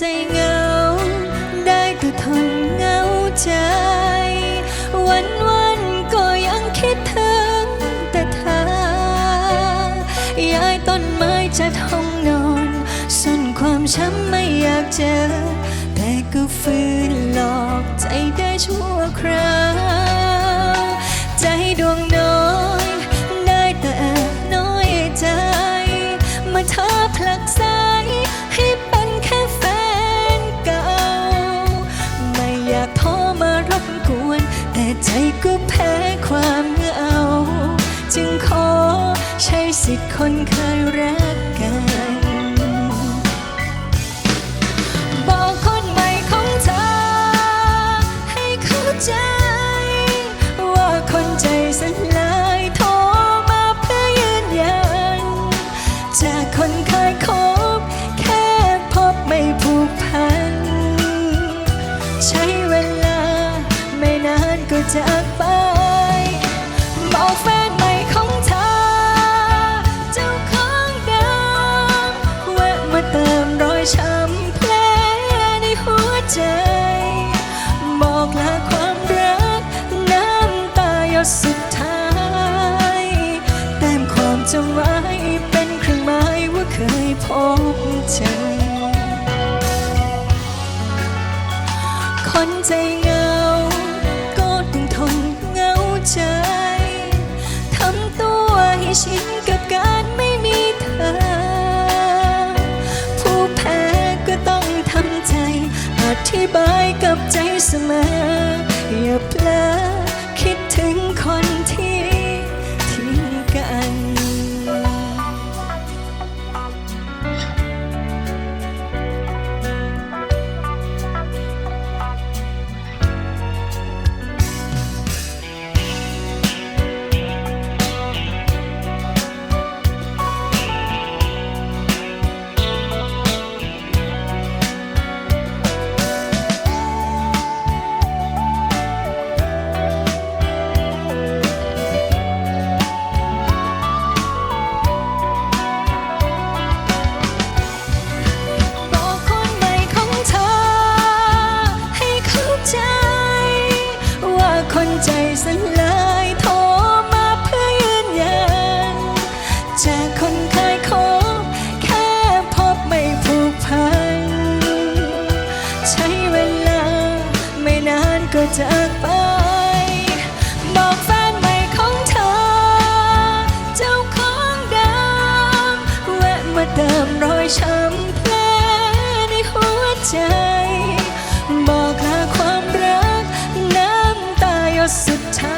ใจเหงา ได้แต่ทนเหงาใจ วันวันก็ยังคิดถึงแต่เธอย้ายต้นไม้จัดห้องนอนส่วนความช้ำไม่อยากเจอ แต่ก็ฝืนหลอกใจได้ชั่วคราว ใคนใจเหงา ก็ต้องทนเหงาใจทำตัวให้ชินกับการไม่มีเธอ ผู้แพ้ก็ต้องทำใจอธิบายกับใจเสมอ จากไป บอกแฟนใหม่ของเธอ เจ้าของเดิมแวะมาเติมรอยช้ำแผลในหัวใจ บอกลาความรัก น้ำตาหยดสุดท้าย